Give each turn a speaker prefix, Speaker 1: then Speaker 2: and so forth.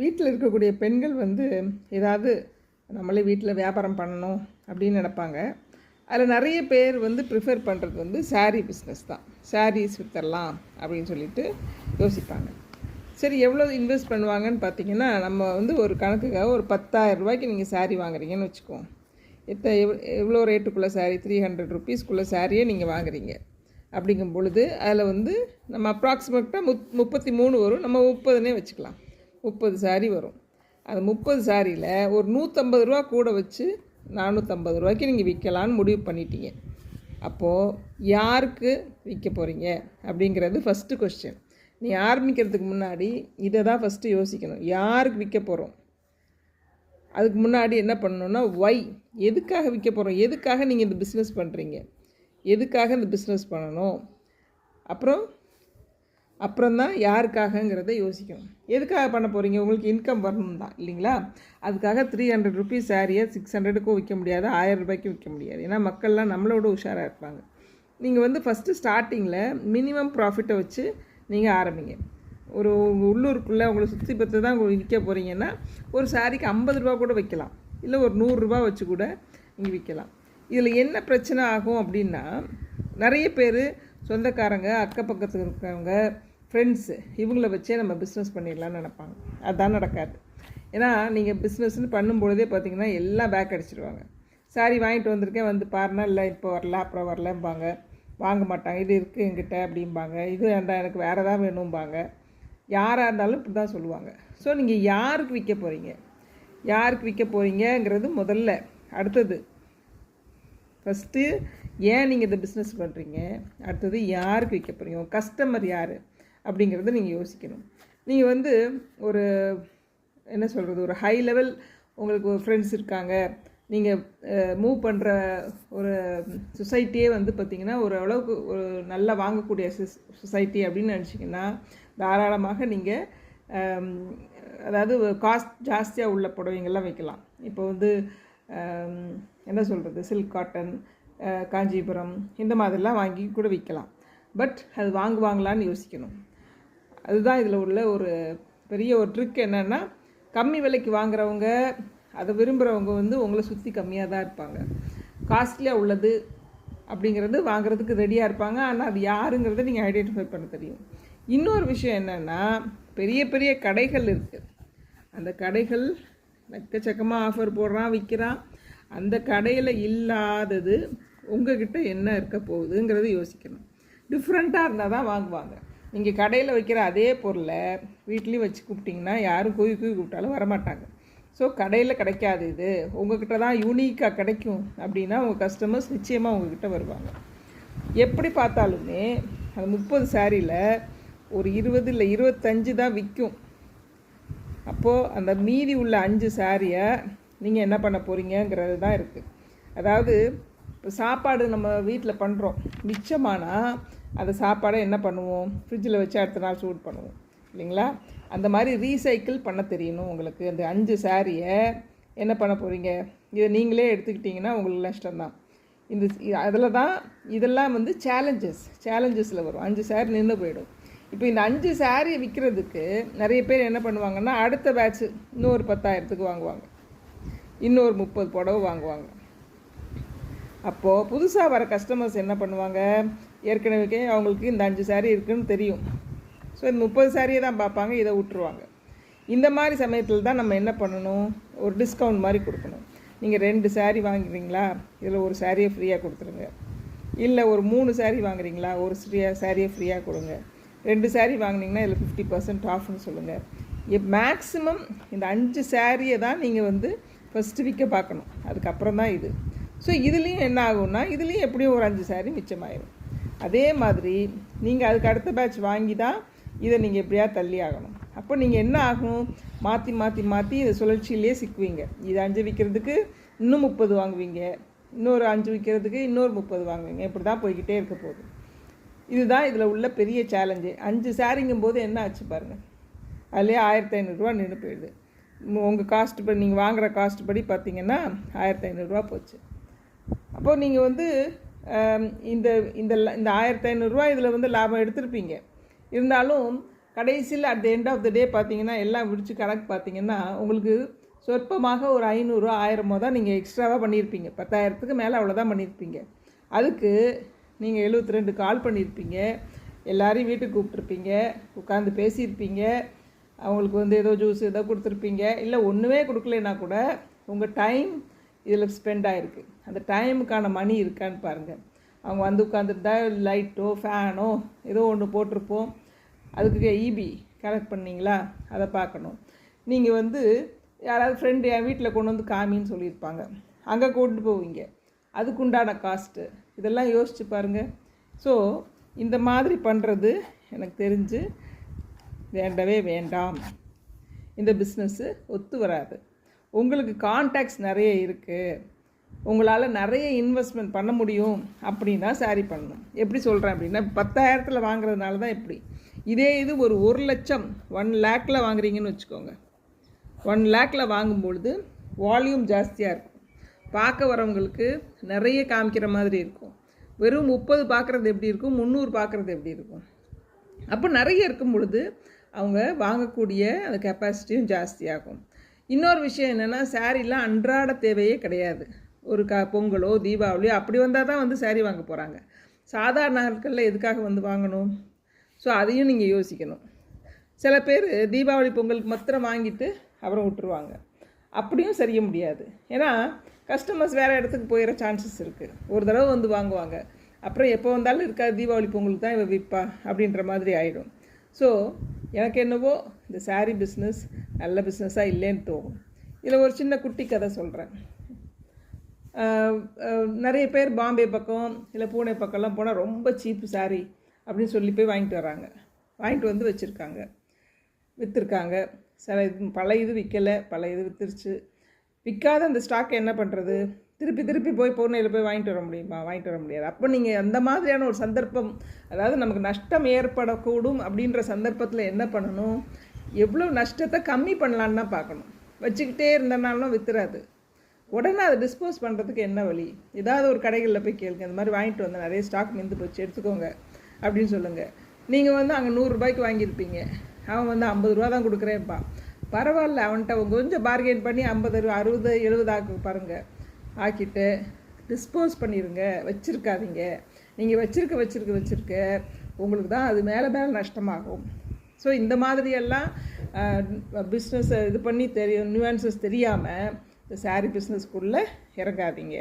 Speaker 1: வீட்டில் இருக்கக்கூடிய பெண்கள் வந்து ஏதாவது நம்மளே வீட்டில் வியாபாரம் பண்ணணும் அப்படின்னு நினப்பாங்க. அதில் நிறைய பேர் வந்து ப்ரிஃபர் பண்ணுறது வந்து சாரீ பிஸ்னஸ் தான். சாரீஸ் வித்தரலாம் அப்படின்னு சொல்லிட்டு யோசிப்பாங்க. சரி எவ்வளோ இன்வெஸ்ட் பண்ணுவாங்கன்னு பார்த்தீங்கன்னா நம்ம வந்து ஒரு கணக்குக்காக ஒரு பத்தாயிரம் ரூபாய்க்கு நீங்கள் சாரீ வாங்குறீங்கன்னு வச்சுக்கோங்க. எத்த எவ் எவ்வளோ ரேட்டுக்குள்ளே சாரீ த்ரீ ஹண்ட்ரட் ருபீஸ்க்குள்ளே சாரியே நீங்கள் வாங்குறீங்க. அப்படிங்கும் பொழுது அதில் வந்து நம்ம அப்ராக்சிமேட்டாக முப் முப்பத்தி மூணு வரும். நம்ம முப்பதுனே வச்சுக்கலாம். முப்பது சாரி வரும். அந்த முப்பது சாரியில் ஒரு நூற்றம்பது ரூபா கூட வச்சு நானூற்றம்பது ரூபாய்க்கு நீங்கள் விற்கலான்னு முடிவு பண்ணிட்டீங்க. அப்போது யாருக்கு விற்க போகிறீங்க அப்படிங்கிறது ஃபஸ்ட்டு கொஸ்டின் நீ ஆரம்பிக்கிறதுக்கு முன்னாடி இதை தான் ஃபஸ்ட்டு யோசிக்கணும். யாருக்கு விற்க போகிறோம் அதுக்கு முன்னாடி என்ன பண்ணணும்னா ஒய் எதுக்காக விற்க போகிறோம் எதுக்காக நீங்கள் இந்த பிஸ்னஸ் பண்ணுறீங்க எதுக்காக இந்த பிஸ்னஸ் பண்ணணும்? அப்புறம் அப்புறம் தான் யாருக்காகங்கிறத யோசிக்கணும். எதுக்காக பண்ண போகிறீங்க உங்களுக்கு இன்கம் வரணும் தான் இல்லைங்களா? அதுக்காக த்ரீ ஹண்ட்ரட் ருபீஸ் சாரியை சிக்ஸ் ஹண்ட்ரடுக்கும் விற்க முடியாது ஆயிரம் ரூபாய்க்கும் விற்க முடியாது. ஏன்னா மக்கள்லாம் நம்மளோட உஷாராக இருப்பாங்க. நீங்கள் வந்து ஃபஸ்ட்டு ஸ்டார்டிங்கில் மினிமம் ப்ராஃபிட்டை வச்சு நீங்கள் ஆரம்பிங்க. ஒரு உள்ளூருக்குள்ளே உங்களை சுற்றி பற்றி தான் உங்களுக்கு விற்க போகிறீங்கன்னா ஒரு சாரிக்கு ஐம்பது ரூபா கூட வைக்கலாம். இல்லை ஒரு நூறுரூபா வச்சு கூட நீங்கள் விற்கலாம். இதில் என்ன பிரச்சனை ஆகும் அப்படின்னா நிறைய பேர் சொந்தக்காரங்க அக்கப்பக்கத்தில் இருக்கிறவங்க ஃப்ரெண்ட்ஸு இவங்கள வச்சே நம்ம பிஸ்னஸ் பண்ணிடலான்னு நினைப்பாங்க. அதுதான் நடக்காது. ஏன்னா நீங்கள் பிஸ்னஸ்னு பண்ணும்பொழுதே பார்த்தீங்கன்னா எல்லாம் பேக் அடிச்சிடுவாங்க சாரி வாங்கிட்டு வந்திருக்கேன் வந்து பாருனா இல்லை இப்போ வரல அப்புறம் வரலம்பாங்க. வாங்க மாட்டாங்க. இது இருக்குது என்கிட்ட அப்படிம்பாங்க. இது வேண்டாம் எனக்கு வேறு ஏதாவது வேணும்பாங்க. யாராக இருந்தாலும் இப்படி தான் சொல்லுவாங்க. ஸோ நீங்கள் யாருக்கு விற்க போகிறீங்க யாருக்கு விற்க போகிறீங்கங்கிறது முதல்ல. அடுத்தது ஃபஸ்ட்டு ஏன் நீங்கள் இந்த பிஸ்னஸ் பண்ணுறீங்க அடுத்தது யாருக்கு விற்க போகிறீங்க கஸ்டமர் யார்? அப்படிங்கிறத நீங்கள் யோசிக்கணும். நீங்கள் வந்து ஒரு என்ன சொல்கிறது ஒரு ஹை லெவல் உங்களுக்கு ஒரு ஃப்ரெண்ட்ஸ் இருக்காங்க. நீங்கள் மூவ் பண்ணுற ஒரு சொசைட்டியே வந்து பார்த்திங்கன்னா ஒரு அளவுக்கு ஒரு நல்லா வாங்கக்கூடிய சொசைட்டி அப்படின்னு நினச்சிங்கன்னா தாராளமாக நீங்கள் அதாவது காஸ்ட் ஜாஸ்தியாக உள்ள புடவைங்கள்லாம் வைக்கலாம். இப்போ வந்து என்ன சொல்கிறது சில்க் காட்டன் காஞ்சிபுரம் இந்த மாதிரிலாம் வாங்கி கூட விற்கலாம் பட் அது வாங்குவாங்களான்னு யோசிக்கணும். அதுதான் இதில் உள்ள ஒரு பெரிய ஒரு ட்ரிக் என்னென்னா கம்மி விலைக்கு வாங்குறவங்க அதை விரும்புகிறவங்க வந்து உங்களை சுற்றி கம்மியாக தான் இருப்பாங்க. காஸ்ட்லியாக உள்ளது அப்படிங்கிறது வாங்குறதுக்கு ரெடியாக இருப்பாங்க. ஆனால் அது யாருங்கிறத நீங்கள் ஐடென்டிஃபை பண்ண தெரியும். இன்னொரு விஷயம் என்னென்னா பெரிய பெரிய கடைகள் இருக்குது அந்த கடைகள் எக்கச்சக்கமாக ஆஃபர் போடுறான் விற்கிறான் அந்த கடையில் இல்லாதது உங்ககிட்ட என்ன இருக்க போகுதுங்கிறத யோசிக்கணும். டிஃப்ரெண்ட்டாக இருந்தால் தான் வாங்குவாங்க. நீங்கள் கடையில் வைக்கிற அதே பொருளை வீட்லேயும் வச்சு கூப்பிட்டிங்கன்னா யாரும் கூவி கூவி கூப்பிட்டாலும் வரமாட்டாங்க. ஸோ கடையில் கிடைக்காது இது. உங்கள்கிட்ட தான் யூனிக்காக கிடைக்கும் அப்படின்னா உங்கள் கஸ்டமர்ஸ் நிச்சயமாக உங்ககிட்ட வருவாங்க. எப்படி பார்த்தாலுமே அந்த முப்பது சாரியில் ஒரு இருபது இல்லை இருபத்தஞ்சு தான் விற்கும் அப்போது அந்த மீதி உள்ள அஞ்சு சாரியை நீங்கள் என்ன பண்ண போகிறீங்கங்கிறது தான் இருக்குது அதாவது இப்போ சாப்பாடு நம்ம வீட்டில் பண்ணுறோம் மிச்சமானால் அந்த சாப்பாடை என்ன பண்ணுவோம்? ஃப்ரிட்ஜில் வச்சு அடுத்த நாள் சூட் பண்ணுவோம். இல்லைங்களா? அந்த மாதிரி ரீசைக்கிள் பண்ண தெரியணும் உங்களுக்கு. அந்த அஞ்சு சாரியை என்ன பண்ண போகிறீங்க இதை நீங்களே எடுத்துக்கிட்டிங்கன்னா உங்களுக்கு நஷ்டம்தான். இந்த அதில் தான் இதெல்லாம் வந்து சேலஞ்சஸ் சேலஞ்சஸில் வரும். அஞ்சு சாரி நின்று போயிடும். இப்போ இந்த அஞ்சு சாரியை விற்கிறதுக்கு நிறைய பேர் என்ன பண்ணுவாங்கன்னா அடுத்த பேட்ச் இன்னொரு பத்தாயிரத்துக்கு வாங்குவாங்க. இன்னொரு முப்பது புடவை வாங்குவாங்க. அப்போது புதுசாக வர கஸ்டமர்ஸ் என்ன பண்ணுவாங்க? ஏற்கனவே அவங்களுக்கு இந்த அஞ்சு சாரி இருக்குதுன்னு தெரியும். ஸோ இந்த முப்பது சாரியை தான் பார்ப்பாங்க இதை விட்டுருவாங்க. இந்த மாதிரி சமயத்தில் தான் நம்ம என்ன பண்ணணும்? ஒரு டிஸ்கவுண்ட் மாதிரி கொடுக்கணும். நீங்கள் ரெண்டு சாரி வாங்குறீங்களா? இதில் ஒரு சாரியை ஃப்ரீயாக கொடுத்துருங்க. இல்லை ஒரு மூணு சாரி வாங்குறீங்களா? ஒரு ஃப்ரீயாக சாரியை ஃப்ரீயாக கொடுங்க. ரெண்டு சாரி வாங்குனீங்கன்னா இதில் ஃபிஃப்டி பர்சன்ட் ஆஃப்னு சொல்லுங்கள் மேக்ஸிமம் இந்த அஞ்சு சாரியை தான் நீங்கள் வந்து ஃபஸ்ட்டு விற்க பார்க்கணும். அதுக்கப்புறம் தான் இது. ஸோ இதுலேயும் என்ன ஆகும்னா இதுலேயும் எப்படியும் ஒரு அஞ்சு சாரி மிச்சமாயிடும் அதே மாதிரி நீங்கள் அதுக்கு அடுத்த பேட்ச் வாங்கி தான் இதை நீங்கள் எப்படியா தள்ளி ஆகணும். அப்போ நீங்கள் என்ன ஆகும்? மாற்றி மாற்றி மாற்றி இதை சுழற்சியிலே சிக்குவீங்க. இது அஞ்சு விற்கிறதுக்கு இன்னும் முப்பது வாங்குவீங்க. இன்னொரு அஞ்சு விற்கிறதுக்கு இன்னொரு முப்பது வாங்குவீங்க. இப்படி தான் போய்கிட்டே இருக்க போகுது. இதுதான் இதில் உள்ள பெரிய சேலஞ்சு அஞ்சு சாரிங்கும் போது என்ன ஆச்சு பாருங்கள் அதுலேயே ஆயிரத்தி ஐநூறுரூவா நின்று போயிடுது. உங்கள் காஸ்ட் படி நீங்கள் வாங்குகிற காஸ்ட் படி பார்த்தீங்கன்னா ஆயிரத்தி ஐநூறுரூவா போச்சு. அப்போ நீங்கள் வந்து இந்த இந்த இந்த ஆயிரத்தி ஐநூறுரூவா இதில் வந்து லாபம் எடுத்திருப்பீங்க. இருந்தாலும் கடைசியில் at the end of the day பார்த்தீங்கன்னா எல்லாம் விடிச்சு கணக்கு பார்த்தீங்கன்னா உங்களுக்கு சொற்பமாக ஒரு ஐநூறு ஆயிரமோ தான் நீங்கள் எக்ஸ்ட்ராவாக பண்ணியிருப்பீங்க பத்தாயிரத்துக்கு மேலே அவ்வளோதான் பண்ணியிருப்பீங்க அதுக்கு நீங்கள் எழுபத்தி ரெண்டு கால் பண்ணியிருப்பீங்க எல்லாரையும் வீட்டுக்கு கூப்பிட்ருப்பீங்க உட்காந்து பேசியிருப்பீங்க. அவங்களுக்கு வந்து ஏதோ ஜூஸ் ஏதோ கொடுத்துருப்பீங்க. இல்லை ஒன்றுமே கொடுக்கலனா கூட உங்கள் டைம் இதில் ஸ்பெண்ட் ஆகிருக்கு அந்த டைமுக்கான மணி இருக்கான்னு பாருங்கள் அவங்க வந்து உட்காந்துருந்தா லைட்டோ ஃபேனோ ஏதோ ஒன்று போட்டிருப்போம். அதுக்கு இபி கலெக்ட் பண்ணீங்களா? அதை பார்க்கணும். நீங்கள் வந்து யாராவது ஃப்ரெண்டு என் வீட்டில் கொண்டு வந்து காமின்னு சொல்லியிருப்பாங்க. அங்கே கொண்டு போவீங்க. அதுக்குண்டான காஸ்ட்டு இதெல்லாம் யோசித்து பாருங்கள் ஸோ இந்த மாதிரி பண்ணுறது எனக்கு தெரிஞ்சு வேண்டவே வேண்டாம். இந்த பிஸ்னஸ்ஸு ஒத்து வராது. உங்களுக்கு கான்டாக்ட்ஸ் நிறைய இருக்குது உங்களால் நிறைய இன்வெஸ்ட்மெண்ட் பண்ண முடியும் அப்படின்னா சாரி பண்ணணும். எப்படி சொல்கிறேன் அப்படின்னா பத்தாயிரத்தில் வாங்குறதுனால தான் எப்படி இதே இது ஒரு ஒரு லட்சம் ஒன் லேக்கில் வாங்குறீங்கன்னு வச்சுக்கோங்க. ஒன் லேக்கில் வாங்கும்பொழுது வால்யூம் ஜாஸ்தியாக இருக்கும். பார்க்க வரவங்களுக்கு நிறைய காமிக்கிற மாதிரி இருக்கும். வெறும் முப்பது பார்க்குறது எப்படி இருக்கும்? முந்நூறு பார்க்குறது எப்படி இருக்கும்? அப்போ நிறைய இருக்கும் பொழுது அவங்க வாங்கக்கூடிய அந்த கெப்பாசிட்டியும் ஜாஸ்தியாகும். இன்னொரு விஷயம் என்னென்னா சாரீலாம் அன்றாட தேவையே கிடையாது. ஒரு க பொங்கலோ தீபாவளியோ அப்படி வந்தால் தான் வந்து சாரீ வாங்க போகிறாங்க சாதாரண நாட்களில் எதுக்காக வந்து வாங்கணும்? ஸோ அதையும் நீங்கள் யோசிக்கணும். சில பேர் தீபாவளி பொங்கலுக்கு மாத்திரம் வாங்கிட்டு அப்புறம் விட்டுருவாங்க. அப்படியும் செய்ய முடியாது. ஏன்னா கஸ்டமர்ஸ் வேறு இடத்துக்கு போயிட சான்சஸ் இருக்குது ஒரு தடவை வந்து வாங்குவாங்க. அப்புறம் எப்போ வந்தாலும் இருக்காது தீபாவளி பொங்கலுக்கு தான் இவ விற்பா அப்படின்ற மாதிரி ஆகிடும் ஸோ எனக்கு என்னவோ இந்த சாரீ பிஸ்னஸ் நல்ல பிஸ்னஸாக இல்லைன்னு தோணும். இதில் ஒரு சின்ன குட்டி கதை சொல்கிறேன் நிறைய பேர் பாம்பே பக்கம் இல்லை பூனே பக்கம்லாம் போனால் ரொம்ப சீப்பு சாரீ அப்படின்னு சொல்லி போய் வாங்கிட்டு வராங்க. வாங்கிட்டு வந்து வச்சுருக்காங்க. விற்றுருக்காங்க சில இது பழைய இது விற்கலை பழைய இது விற்றுருச்சு விற்காத அந்த ஸ்டாக்கை என்ன பண்ணுறது திருப்பி திருப்பி போய் பொருணையில் போய் வாங்கிட்டு வர முடியுமா? வாங்கிட்டு வர முடியாது. அப்போ நீங்கள் அந்த மாதிரியான ஒரு சந்தர்ப்பம் அதாவது நமக்கு நஷ்டம் ஏற்படக்கூடும் அப்படின்ற சந்தர்ப்பத்தில் என்ன பண்ணணும்? எவ்வளோ நஷ்டத்தை கம்மி பண்ணலான்னு தான் பார்க்கணும். வச்சுக்கிட்டே இருந்தனாலும் வித்துறாது. உடனே அதை டிஸ்போஸ் பண்ணுறதுக்கு என்ன வழி? ஏதாவது ஒரு கடைகளில் போய் கேளுங்க. இந்த மாதிரி வாங்கிட்டு வந்தேன். நிறைய ஸ்டாக் மிந்து போச்சு. எடுத்துக்கோங்க. அப்படின்னு சொல்லுங்கள் நீங்கள் வந்து அங்கே நூறுரூபாய்க்கு வாங்கியிருப்பீங்க. அவன் வந்து ஐம்பது ரூபா தான் கொடுக்குறேன்ப்பா. பரவாயில்ல. அவன்கிட்ட அவங்க கொஞ்சம் பார்கெயின் பண்ணி ஐம்பது அறுபது எழுபது ஆக்கு பாருங்கள் ஆக்கிட்டு டிஸ்போஸ் பண்ணிடுங்க வச்சுருக்காதீங்க. நீங்கள் வச்சுருக்க வச்சுருக்க வச்சுருக்க உங்களுக்கு தான் அது மேலே மேலே நஷ்டமாகும். ஸோ இந்த மாதிரியெல்லாம் பிஸ்னஸை இது பண்ணி தெரியும் நியூஆன்சஸ் தெரியாமல் இந்த சாரீ பிஸ்னஸ்க்குள்ளே இறங்காதீங்க.